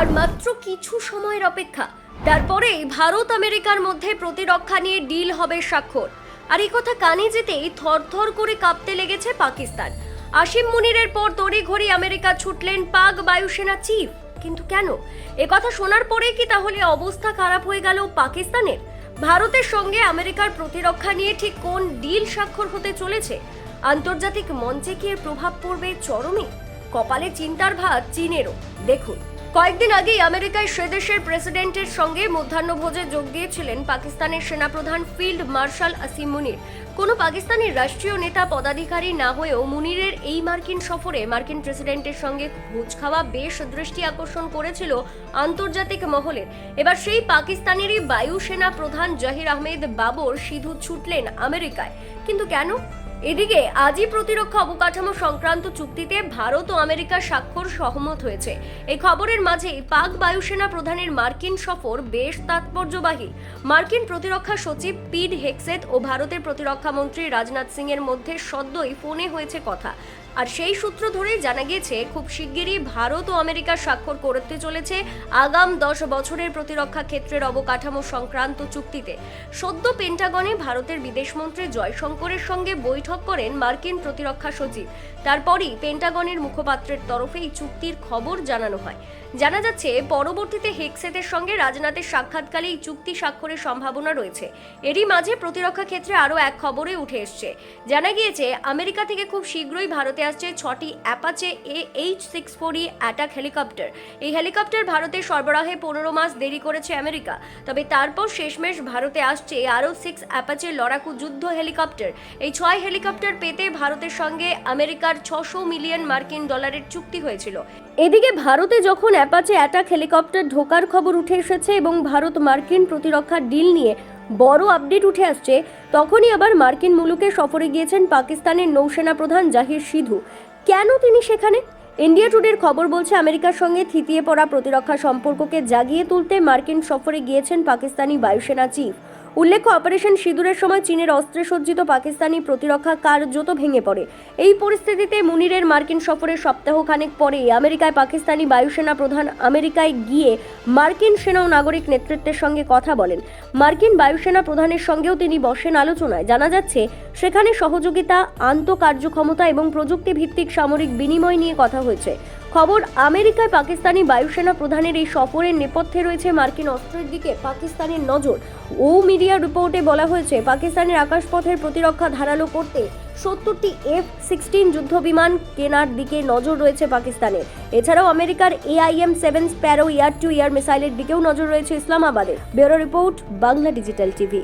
আর মাত্র কিছু সময়ের অপেক্ষা। তারপরেই ভারত আমেরিকার মধ্যে প্রতিরক্ষা নিয়ে ডিল হবে স্বাক্ষর। আর এই কথা কানে যেতেই থরথর করে কাঁপতে লেগেছে পাকিস্তান। আসিম মুনিরের পর তড়িঘড়ি আমেরিকা ছুটলেন পাক বায়ুসেনা চিফ। কিন্তু কেন? কথা শোনার পরে কি তাহলে অবস্থা খারাপ হয়ে গেল পাকিস্তানের? ভারতের সঙ্গে আমেরিকার প্রতিরক্ষা নিয়ে ঠিক কোন ডিল স্বাক্ষর হতে চলেছে? আন্তর্জাতিক মঞ্চে কি এর প্রভাব পড়বে চরমে? কপালে চিন্তার ভাত চীনেরও। দেখুন। কয়েকদিন আগেই আমেরিকায় সে দেশের প্রেসিডেন্টের সঙ্গে মধ্যাহ্নভোজে যোগ দিয়েছিলেন পাকিস্তানের সেনাপ্রধান ফিল্ড মার্শাল আসিম মুনির। কোনো পাকিস্তানের রাষ্ট্রীয় নেতা, পদাধিকারী না হয়েও মুনিরের এই মার্কিন সফরে মার্কিন প্রেসিডেন্টের সঙ্গে ভোজ খাওয়া বেশ দৃষ্টি আকর্ষণ করেছিল আন্তর্জাতিক মহলের এবার সেই পাকিস্তানেরই বায়ুসেনা প্রধান জাহির আহমেদ বাবর সিধু ছুটলেন আমেরিকায়। কিন্তু কেন? এদিকে আজই প্রতিরক্ষা অবকাঠামো সংক্রান্ত চুক্তিতে ভারত ও আমেরিকা স্বাক্ষর সহমত হয়েছে। এই খবরের মাঝেই পাক বায়ুসেনা প্রধানের মার্কিন সফর বেশ তাৎপর্যবাহী। মার্কিন প্রতিরক্ষা সচিব পিড হেক্সেট ও ভারতের প্রতিরক্ষা মন্ত্রী রাজনাথ সিং এর মধ্যে সদ্যই ফোনে হয়েছে কথা। আর সেই সূত্র ধরেই জানা গিয়েছে, খুব শিগগিরই ভারত ও আমেরিকা স্বাক্ষর করতে চলেছে আগাম দশ বছরের প্রতিরক্ষা ক্ষেত্রের অবকাঠামো সংক্রান্ত চুক্তিতে। সদ্য পেন্টাগনে ভারতের বিদেশমন্ত্রী জয়শঙ্করের সঙ্গে বৈঠক করেন মার্কিন প্রতিরক্ষা সচিব। তারপরই পেন্টাগনের মুখপাত্রের তরফে এই চুক্তির খবর জানানো হয়। জানা যাচ্ছে, পরবর্তীতে হেক্সেতের সঙ্গে রাজনাথের সাক্ষাৎকালে এই চুক্তি স্বাক্ষরের সম্ভাবনা রয়েছে। এরই মাঝে প্রতিরক্ষা ক্ষেত্রে আরও এক খবরে উঠে এসছে। জানা গিয়েছে, আমেরিকা থেকে খুব শীঘ্রই ভারতে আসছে ছটি Apache A H six four E attack helicopter. এই হেলিকপ্টার ভারতে সরবরাহে পনেরো মাস দেরি করেছে আমেরিকা। তবে তারপর শেষমেশ ভারতে আসছে আরও সিক্স অ্যাপাচে লড়াকু যুদ্ধ হেলিকপ্টার। এই ছয় হেলিকপ্টার পেতে ভারতের সঙ্গে আমেরিকার ছশো মিলিয়ন মার্কিন ডলারের চুক্তি হয়েছিল। এদিকে ভারতে যখন অ্যাপাচে অ্যাটাক হেলিকপ্টার ঢোকার খবর উঠে এসেছে এবং ভারত মার্কিন প্রতিরক্ষা ডিল নিয়ে বড় আপডেট উঠে আসছে, তখনই আবার মার্কিন মুলুকে সফরে গিয়েছেন পাকিস্তানের নৌসেনা প্রধান জাহির সিধু। কেন তিনি সেখানে? ইন্ডিয়া টুডের খবর বলছে, আমেরিকার সঙ্গে থিতিয়ে পড়া প্রতিরক্ষা সম্পর্ককে জাগিয়ে তুলতে মার্কিন সফরে গিয়েছেন পাকিস্তানি বায়ুসেনা চিফ। উল্লেখ্য, অপারেশন সিঁদুরের সময় চীনের অস্ত্রে সজ্জিত পাকিস্তানি প্রতিরক্ষা কার্যত ভেঙে পড়ে। এই পরিস্থিতিতে মুনিরের মার্কিন সফরের সপ্তাহখানেক পরেই আমেরিকায় পাকিস্তানি বায়ুসেনা প্রধান আমেরিকায় গিয়ে মার্কিন সেনা ও নাগরিক নেতৃত্বের সঙ্গে কথা বলেন। মার্কিন বায়ুসেনা প্রধানের সঙ্গেও তিনি বসেন আলোচনায়। জানা যাচ্ছে, সেখানে সহযোগিতা, আন্তঃকার্যক্ষমতা এবং প্রযুক্তি ভিত্তিক সামরিক বিনিময় নিয়ে কথা হয়েছে। খবর, আমেরিকায় পাকিস্তানি বায়ুসেনা প্রধানের এই সফরের নেপথ্যে রয়েছে মার্কিন অস্ত্রের দিকে পাকিস্তানের নজর। ও মিডিয়া রিপোর্টে বলা হয়েছে, পাকিস্তানের আকাশপথের প্রতিরক্ষা ধারালো করতে সত্তরটি এফ সিক্সটিন যুদ্ধ বিমান কেনার দিকে নজর রয়েছে পাকিস্তানের। এছাড়াও আমেরিকার AIM seven Sparrow air to air মিসাইলের দিকেও নজর রয়েছে ইসলামাবাদের। Bureau report, Bangla digital TV.